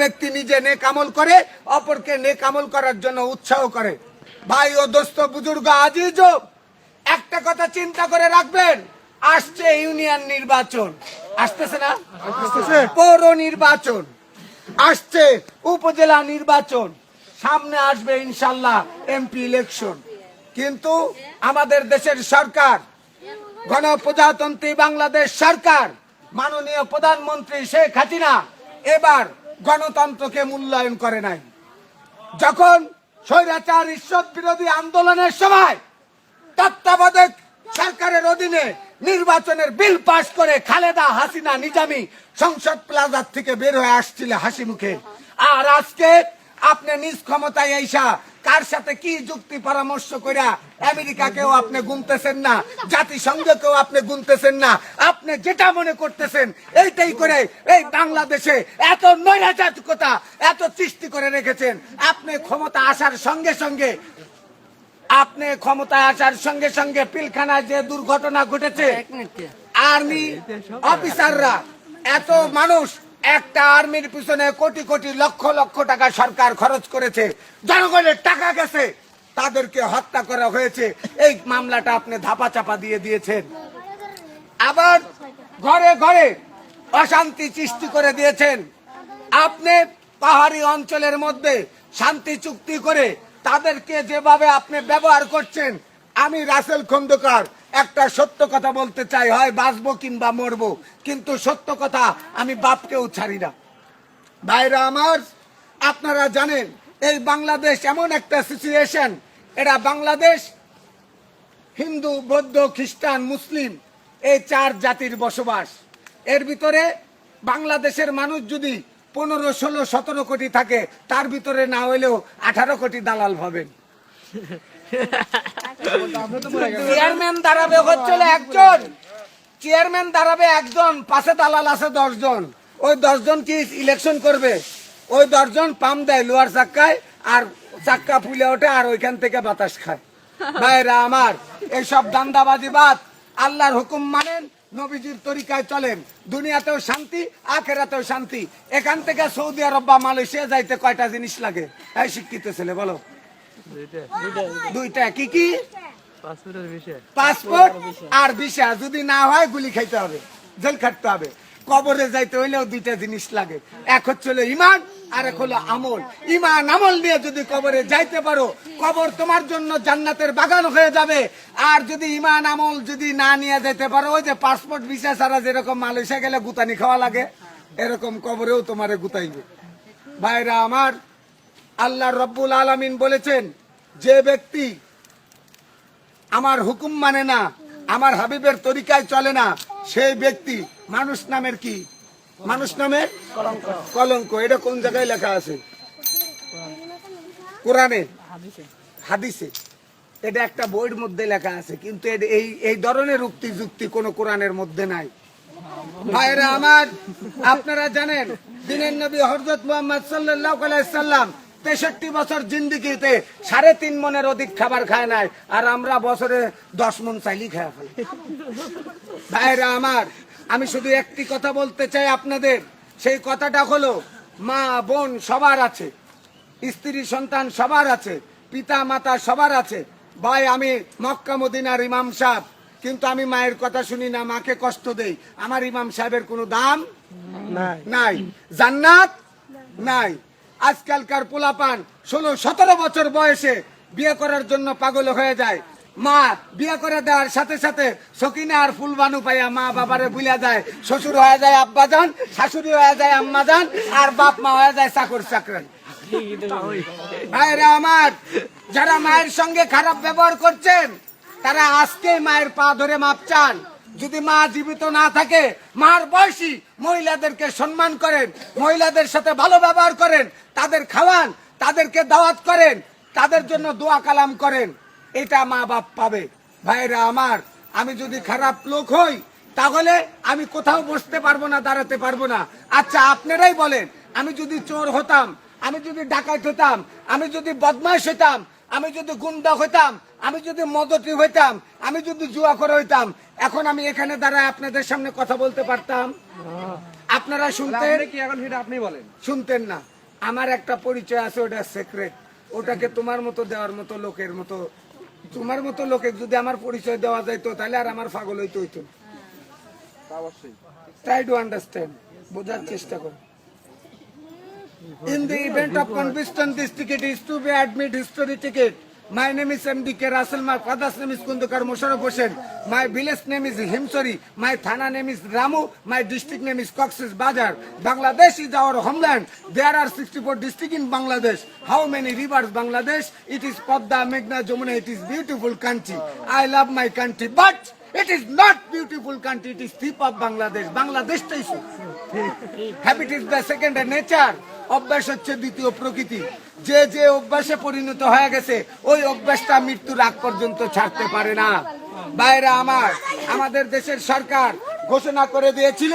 ব্যক্তি নিজে নেক আমল করে অপরকে নেক আমল করার জন্য উৎসাহ করে। ভাই ও দোস্ত বুজুর্গ আজিজ একটা কথা চিন্তা করে রাখবেন আসছে ইউনিয়ন নির্বাচন। আসতেছে না? পৌর নির্বাচন। আসছে উপজেলা নির্বাচন। সামনে আসবে ইনশাল্লাহ এমপি ইলেকশন। কিন্তু আমাদের দেশের সরকার গণপ্রজাতন্ত্রী বাংলাদেশ সরকার মাননীয় প্রধানমন্ত্রী শেখ হাসিনা এবার গণতন্ত্রকে মূল্যায়ন করে নাই। যখন স্বৈরাচার ঈশ্বর বিরোধী আন্দোলনের সময় তত্ত্বাবধায়ক সরকারের অধীনে নির্বাচনের বিল পাশ করে খালেদা হাসিনা নিজামি সংসদ প্লাজার থেকে বের হয়ে আসছিল হাসি মুখে আর আজকে আপনি নিজ ক্ষমতায় আইসা কার সাথে কি যুক্তি পরামর্শ কইরা আমেরিকাকেও আপনি গুনতেছেন না জাতিসংঘকেও আপনি গুনতেছেন না আপনি যেটা মনে করতেছেন এইটাই করে এই বাংলাদেশে এত নৈরাজাতিকতা এত সৃষ্টি করে রেখেছেন। আপনি ক্ষমতা আসার সঙ্গে সঙ্গে আপনি ক্ষমতায় আসার সঙ্গে সঙ্গে পিলখানায় যে দুর্ঘটনা ঘটেছে আর্মি অফিসাররা এত মানুষ একটা আর্মির পিছনে কোটি কোটি লক্ষ লক্ষ টাকা সরকার খরচ করেছে, জনগণের টাকা গেছে, তাদেরকে হত্যা করা হয়েছে। এই মামলাটা আপনি ধাপা চাপা দিয়ে দিয়েছেন। আবার ঘরে ঘরে অশান্তি সৃষ্টি করে দিয়েছেন। আপনি পাহাড়ি অঞ্চলের মধ্যে শান্তি চুক্তি করে তাদেরকে যেভাবে আপনি ব্যবহার করছেন, আমি রাসেল খন্দকার একটা সত্য কথা বলতে চাই, হয় বাঁচবো কিংবা মরবো। কিন্তু সত্য কথা আমি বাপকেও ছাড়ি না। ভাইরা আমার, আপনারা জানেন, এই বাংলাদেশ এমন একটা সিচুয়েশন এটা বাংলাদেশ, হিন্দু, বৌদ্ধ, খ্রিস্টান, মুসলিম, এই চার জাতির বসবাস। এর ভিতরে বাংলাদেশের মানুষ যদি পনেরো, ষোলো, সতেরো কোটি থাকে, তার ভিতরে না হইলেও আঠারো কোটি দালাল ভাবেন চেয়ারম্যান দাঁড়াবে একজন। চেয়ারম্যান দাঁড়াবে একজন, পাশে দালাল আছে দশজন। ওই দশজন কি ইলেকশন করবে? ওই দশজন পাম দেয় লোয়ার চাক্কায় আর চাক্কা ফুলে ওঠে আর ওইখান থেকে বাতাস খায়। ভাইরা আমার, এইসব দান্দাবাজি বাদ, আল্লাহর হুকুম মানেন, নবীজির তরিকায় চলেন। দুনিয়াতেও শান্তি, আখেরাতেও শান্তি। এখান থেকে সৌদি আরব বা মালয়েশিয়া যাইতে কয়টা জিনিস লাগে? এই শিক্ষিত ছেলে, বলো। দুইটা। কি কি? পাসপোর্ট আর ভিসা যদি না হয় গুলি খাইতে হবে জেল খাটতে হবে। কবরে যাইতে হইলেও দুইটা জিনিস লাগে। এক হচ্ছে হলো ইমান আর এক হলো আমল। ইমান আমল নিয়ে যদি কবরে যাইতে পারো কবর তোমার জন্য জান্নাতের বাগান হয়ে যাবে। আর যদি ইমান আমল যদি না নিয়ে যেতে পারো ওই যে পাসপোর্ট ভিসা ছাড়া যেরকম মালয়েশিয়া গেলে গুতানি খাওয়া লাগে এরকম কবরেও তোমারে গুতাইবে। ভাইরা আমার আল্লাহ রব্বুল আলামিন বলেছেন যে ব্যক্তি আমার হুকুম মানে না, আমার হাবিবের তরিকায় চলে না, সেই ব্যক্তি মানুষ নামের কি? মানুষ নামের? কলঙ্ক। এটা কোন জায়গায় লেখা আছে? কোরআনে? হাদিসে। এটা একটা বইয়ের মধ্যে লেখা আছে, কিন্তু এই এই ধরনের উক্তি যুক্তি কোন কোরআনের মধ্যে নাই। ভাইরা আমার, আপনারা জানেন, দিনের নবী হজরত মোহাম্মদ সাল্লাহ সাল্লাম তেষট্টি বছর জিন্দিগিতে সাড়ে তিন মনের অধিক খাবার খায় নাই আর আমরা বছরে দশ মন চাইলি খায় ফেলি। ভাইরা আমার আমি শুধু একটি কথা বলতে চাই আপনাদের। সেই কথাটা হলো মা বোন সবার আছে স্ত্রী সন্তান সবার আছে পিতা মাতা সবার আছে। ভাই আমি মক্কা মদিনার ইমাম সাহেব কিন্তু আমি মায়ের কথা শুনি না মাকে কষ্ট দেই। আমার ইমাম সাহেবের কোনো দাম নাই। নাই। জান্নাত নাই। আজকালকার পোলাপান ষোলো, সতেরো বছর বয়সে বিয়ে করার জন্য পাগল হয়ে যায়। মা বিয়ে করে দেওয়ার সাথে সাথে সকিনা আর ফুলবানু পাইয়া মা বাবারে ভুলে যায় শ্বশুর হয়ে যায় আব্বা যান শাশুড়ি হয়ে যায় আম্মা যান আর বাপ মা হয়ে যায় চাকর চাকরান। ভাইরা আমার, যারা মায়ের সঙ্গে খারাপ ব্যবহার করছেন, তারা আজকে মায়ের পা ধরে মাপ চান। যদি মা জীবিত না থাকে, মার বয়সী মহিলাদেরকে সম্মান করেন, মহিলাদের সাথে ভালো ব্যবহার করেন, তাদের খাওয়ান, তাদেরকে দাওয়াত করেন, তাদের জন্য দোয়া কালাম করেন, এটা মা বাপ পাবে। ভাইরা আমার, আমি যদি খারাপ লোক হই, তাহলে আমি কোথাও বসতে পারব না, দাঁড়াতে পারব না। আচ্ছা আপনারাই বলেন, আমি যদি চোর হতাম, আমি যদি ডাকাত হতাম, আমি যদি বদমাইশ হতাম, আমি যদি গুন্ডা হইতাম আমি যদি মদতি হইতাম আমি যদি জুয়া করে হইতাম এখন আমি এখানে দাঁড়ায় আপনাদের সামনে কথা বলতে পারতাম। আপনারা শুনতেন? কি এখন সেটা আপনি বলেন? শুনতেন না। আমার একটা পরিচয় আছে ওটা সিক্রেট ওটাকে তোমার মতো দেওয়ার মতো লোকের মতো। তোমার মতো লোকে যদি আমার পরিচয় দেওয়া যাইতো তাহলে আর আমার পাগল হইতে হইতো ট্রাই টু আন্ডারস্ট্যান্ড বোঝার চেষ্টা করো। In the event of conviction, this ticket is to be admit history ticket. My name is MD K. Russell. My father's name is Kundukar Musharraf Hossain. My village name is Himsori. My thana name is Ramu. My district name is Cox's Bazar. Bangladesh is our homeland. There are 64 districts in Bangladesh. How many rivers Bangladesh? It is Padda, Meghna, Jamuna. It is beautiful country. I love my country, but it is not beautiful country. It is thief of Bangladesh. Bangladesh station. Habit is the second nature অভ্যাস হচ্ছে দ্বিতীয় প্রকৃতি। যে যে অভ্যাসে পরিণত হয়ে গেছে, ওই অভ্যাসটা মৃত্যুর আগ পর্যন্ত ছাড়তে পারে না। বাইরে আমার, আমাদের দেশের সরকার ঘোষণা করে দিয়েছিল,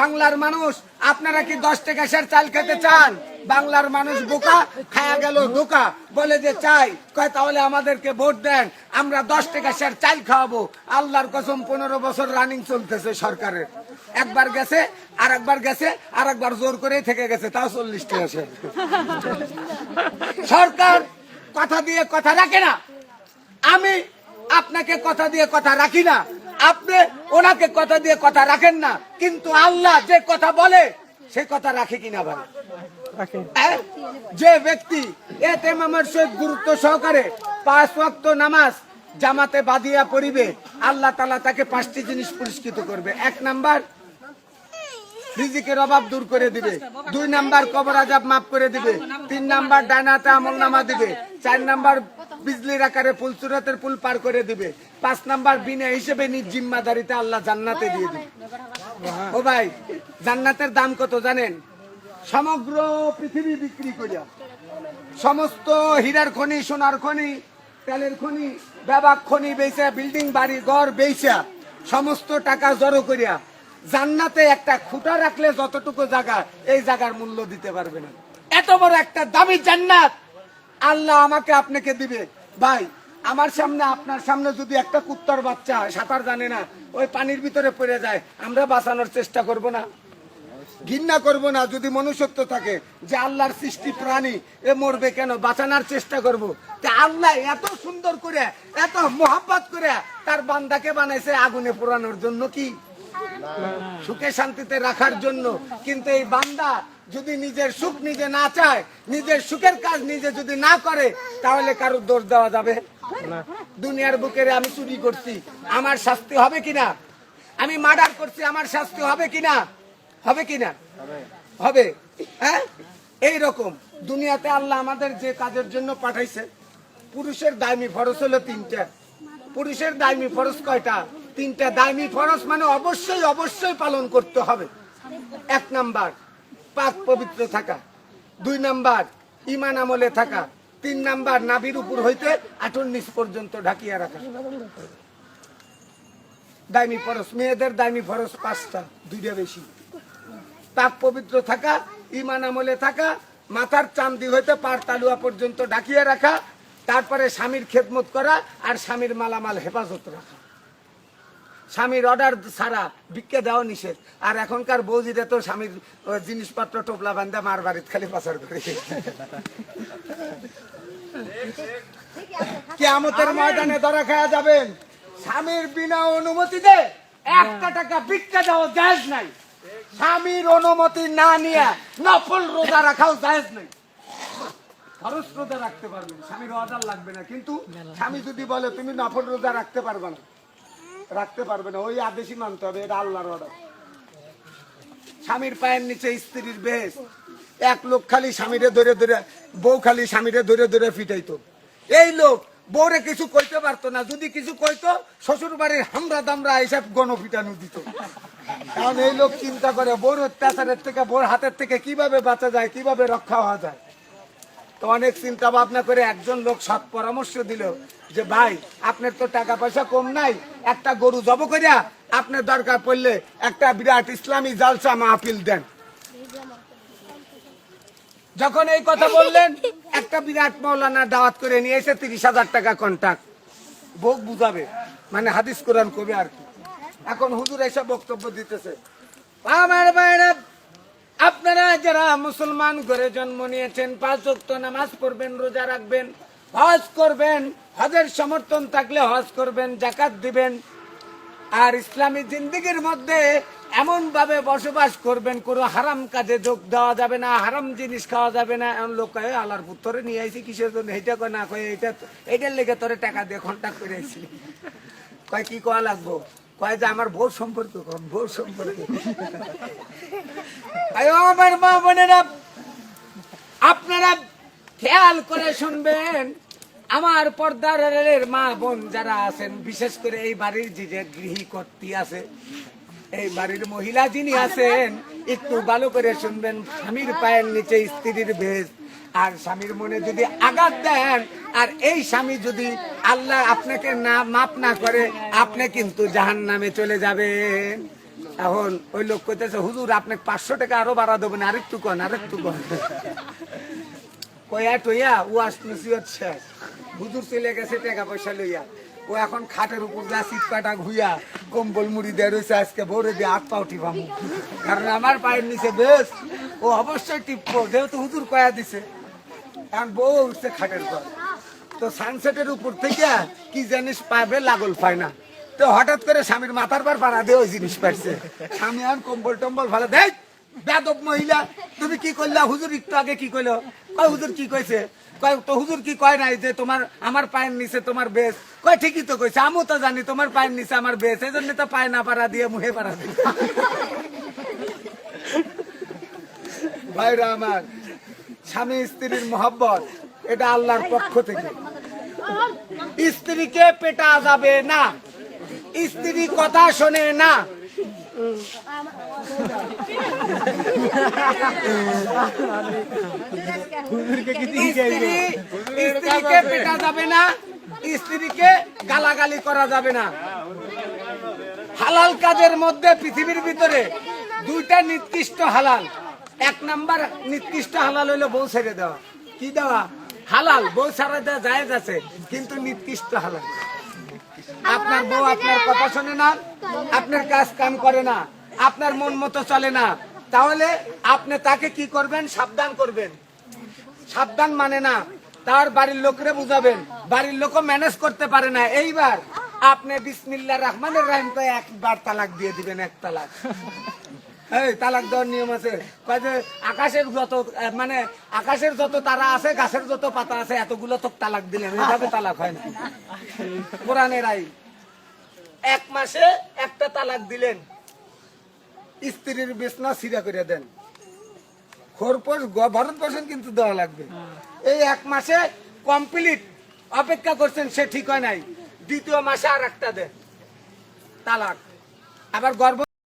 বাংলার মানুষ, আপনারা কি দশ টাকা সের চাল খেতে চান? বাংলার মানুষ বোকা, খায়া গেল ধোকা বলে যে, চাই। কয়, তাহলে আমাদেরকে ভোট দেন, আমরা দশ টাকা সের চাল খাওয়াবো। আল্লাহর কসম, পনেরো বছর রানিং চলতেছে সরকারের। একবার গেছে আর একবার গেছে আর একবার জোর করে থেকে গেছে তাও চল্লিশ টাকা সের। সরকার কথা দিয়ে কথা রাখে না আমি আপনাকে কথা দিয়ে কথা রাখি না আপনি ওনাকে কথা দিয়ে কথা রাখেন না কিন্তু আল্লাহ যে কথা বলে সে কথা রাখে কিনা ভাই? যে ব্যক্তি এতে আমার সহিত গুরুত্ব সহকারে পাঁচ ওয়াক্ত নামাজ জামাতে বাদিয়া পড়িবে, আল্লাহ তালা তাকে পাঁচটি জিনিস পুরস্কৃত করবে। এক নাম্বার, রিজিকের অভাব দূর করে দিবে। দুই নাম্বার, কবর আজাব মাফ করে দিবে। তিন নাম্বার ডানাতে আমল নামা দিবে। চার নাম্বার, বিজলির আকারে পুল সুরাতের পুল পার করে দিবে। পাঁচ নাম্বার, বিনা হিসেবে নিজ জিম্মাদারিতে আল্লাহ জান্নাতে দিয়ে দিবে। ও ভাই, জান্নাতের দাম কত জানেন? সমগ্র পৃথিবী বিক্রি করিয়া, সমস্ত হীরার খনি, সোনার খনি তেলের খনি ব্যাবাক খনি বেচা বিল্ডিং বাড়ি, ঘর বেচা সমস্ত টাকা জড়ো করিয়া জান্নাতে একটা খুঁটা রাখলে যতটুকু জায়গা, এই জায়গার মূল্য দিতে পারবে না। এত বড় একটা দামি জান্নাত! আল্লাহ আমাকে আপনাকে দিবে। ভাই, আমার সামনে, আপনার সামনে যদি একটা কুত্তার বাচ্চা, সাঁতার জানে না, ওই পানির ভিতরে পড়ে যায়, আমরা বাঁচানোর চেষ্টা করব না। ঘৃণা করব না যদি মনুষ্যত্ব থাকে যে আল্লাহর সৃষ্টি প্রাণী এ মরবে কেন? বাঁচানোর চেষ্টা করব। তা আল্লাহ এত সুন্দর করে এত মোহাব্বত করে তার বান্দাকে বানাইছে আগুনে পোড়ানোর জন্য কি? সুখে শান্তিতে রাখার জন্য। কিন্তু এই বান্দা যদি নিজের সুখ নিজে না চায় নিজের সুখের কাজ নিজে যদি না করে তাহলে কারও দোষ দেওয়া যাবে? দুনিয়ার বুকের আমি চুরি করছি। আমার শাস্তি হবে কিনা? আমি মার্ডার করছি আমার শাস্তি হবে কিনা? হবে কিনা হবে। হ্যাঁ? এই রকম। দুনিয়াতে আল্লাহ আমাদের যে কাজের জন্য পাঠাইছে, পুরুষের দায়মি ফরজ হলো তিনটা। পুরুষের দায়মি ফরজ কয়টা? তিনটা দায়মি ফরজ মানে অবশ্যই অবশ্যই পালন করতে হবে। এক নাম্বার, পাক পবিত্র থাকা। দুই নাম্বার ইমান আমলে থাকা। তিন নাম্বার, নাভির উপর হইতে আঠুর নিচ পর্যন্ত ঢাকিয়া রাখা। দায়মি ফরজ, মেয়েদের দায়মি ফরজ পাঁচটা, দুইটা বেশি। পাক পবিত্র থাকা ইমান আমলে থাকা, মাথার চান্দি হইতে পার তালুয়া পর্যন্ত ডাকিয়ে রাখা, তারপরে স্বামীর খেদমত করা আর স্বামীর মালামাল হেফাজত রাখা। স্বামীর অর্ডার ছাড়া ভিক্ষা দেওয়া নিষেধ। আর এখনকার বৌদিরা তো স্বামীর জিনিসপত্র টোপলা বান্ধা মার বাড়িতে খালি পাচার করে। কেমতের ময়দানে ধরা খাওয়া যাবেন। স্বামীর বিনা অনুমতিতে একটা টাকা ভিক্ষা দেওয়া জায়েজ নাই। স্বামীর অনুমতি না নিয়ে নফল রোজা রাখাও জায়েজ নাই। খরচ রোজা রাখতে পারবেন, স্বামীর অর্ডার লাগবে না। কিন্তু স্বামী যদি বলে, তুমি নফল রোজা রাখতে পারবে না। রাখতে পারবে না। ওই আদেশই মানতে হবে, এটা আল্লাহর অর্ডার। স্বামীর পায়ের নিচে স্ত্রীর বেশ। এক লোক খালি স্বামীরে ধরে ধরে, বউ খালি স্বামীরে ধরে ধরে ফিটাইতো। এই লোক বউরে কিছু কইতে পারতো না। যদি কিছু কইতো শ্বশুর বাড়ির হামরা দামরা এইসব গণ ফিটানো দিত। কারণ এই লোক চিন্তা করে, বউর অত্যাচারের থেকে, বউর হাতের থেকে কীভাবে বাঁচা যায়, কীভাবে রক্ষা হওয়া যায়। তো অনেক চিন্তা ভাবনা করে একজন লোক সৎ পরামর্শ দিল যে, ভাই, আপনার তো টাকা পয়সা কম নাই, একটা গরু জব করিয়া আপনার দরকার পড়লে একটা বিরাট ইসলামী জালসা মাহফিল দেন। যখন এই কথা বললেন, একটা বিরাট মৌলানা দাওয়াত করে নিয়ে এসে তিরিশ হাজার টাকা কন্ট্যাক্ট বউ বুঝাবে। মানে হাদিস কোরআন কবে আর কি? এখন হুজুর এসে বক্তব্য দিতেছে। আমার আপনারা যারা মুসলমান ঘরে জন্ম নিয়েছেন, পাঁচ ওয়াক্ত নামাজ পড়বেন, রোজা রাখবেন, হজ করবেন, হজের সমর্থন থাকলে হজ করবেন, জাকাত দিবেন। আর ইসলামী জিন্দিগির মধ্যে এমন ভাবে বসবাস করবেন, কোনো হারাম কাজে যোগ দেওয়া যাবে না, হারাম জিনিস খাওয়া যাবে না। এমন লোক কয়ে আলার পুত্তরে নিয়ে আইছি, কিসের জন্য? এইটা কয়, না কয়ে, এইটা এইটার লেগে তোরে টাকা দিয়ে কন্ট্যাক্ট করে আইছি। কয়, কি কয়া লাগবো? কয় যে, আমার ভোট সম্পর্ক কম ভোট সম্পর্ক। আমার মা বোনেরা, আপনারা খেয়াল করে শুনবেন, আমার পর্দার আড়ালের মা বোন যারা আছেন, বিশেষ করে এই বাড়ির যে গৃহী কর্তী আছে এই বাড়ির মহিলা যিনি আছেন, একটু ভালো করে শুনবেন, স্বামীর পায়ের নিচে স্ত্রীর ভেজ আর স্বামীর মনে যদি আঘাত দেন, আর এই স্বামী যদি আল্লাহ আপনাকে না মাপ না করে, আপনি কিন্তু জাহান নামে চলে যাবেন। এখন ওই লোক কইতেছে, হুজুর, আপনি পাঁচশো টাকা আরও বাড়া দেবেন, আরেকটু কন আরেকটু কন। কয়া টইয়া ও হচ্ছে হুজুর চলে গেছে, টাকা পয়সা লইয়া। ও এখন খাটের উপর যা সিট কাটা ঘুইয়া কম্বল মুড়ি দিয়ে রয়েছে আজকে ভোরে দিয়ে হাত পাও টিপামু কারণ আমার পায়ের নিচে বেশ, ও অবশ্যই টিপবো, যেহেতু হুজুর কয়া দিছে। কারণ বউ উঠছে খাটের পর তো সানসেটের উপর থেকে কি জিনিস পাবে লাগল পায় না। তো হঠাৎ করে স্বামীর মাথার পর পাড়া দিয়ে ওই জিনিস পাইছে। স্বামী আর কম্বল টম্বল ভালো দেখ! বেদব মহিলা, তুমি কি করলা হুজুর একটু আগে কি কইলো? কয়, হুজুর কি কইছে? কয়, তো হুজুর কি কয় নাই যে তোমার, আমার পায়ের নিচে তোমার বেশ? কয়, ঠিকই তো কইছে, আমিও তো জানি তোমার পায়ের নিচে আমার বেশ এই জন্য তো পায়ে না পাড়া দিয়ে মুহে পাড়া দিয়ে ভাইরা আমার, স্বামী স্ত্রীর মহব্বত, এটা আল্লাহর পক্ষ থেকে। স্ত্রীকে পেটা যাবে না, স্ত্রী কথা শোনে না স্ত্রীকে পেটা যাবে না, স্ত্রীকে গালাগালি করা যাবে না। হালাল কাজের মধ্যে পৃথিবীর ভিতরে দুইটা নির্দিষ্ট হালাল। এক নাম্বার নির্দিষ্ট হালাল হইল বউ ছেড়ে দেওয়া। কি দেওয়া? হালাল, বউ ছাড়া দেওয়া জায়েজ আছে, কিন্তু নির্দিষ্ট হালাল। আপনার বউ আপনার কথা শোনে না। আপনার কাজ কাম করে না, আপনার মন মতো চলে না। তাহলে আপনি তাকে কি করবেন? সাবধান করবেন। সাবধান মানে না, তার বাড়ির লোকরে বুঝাবেন। বাড়ির লোকও ম্যানেজ করতে পারে না। এইবার আপনি বিসমিল্লা রহমানের রাহিম তো একবার তালাক দিয়ে দিবেন, এক তালাক। তালাক দেওয়ার নিয়ম আছে। আকাশের যত মানে আকাশের যত তারা আছে, গাছের যত পাতা আছে, এতগুলো তো তালাক দিলেন। এভাবে তালাক হয় না। কোরআনের আই এক মাসে একটা তালাক দিলেন। স্ত্রীর বিছনা সিরা করে দেন। ভরণ পোষণ কিন্তু দেওয়া লাগবে। এই এক মাসে কমপ্লিট অপেক্ষা করছেন সে ঠিক হয় নাই। দ্বিতীয় মাসে আর একটা দেন। তালাক। আবার গর্ভ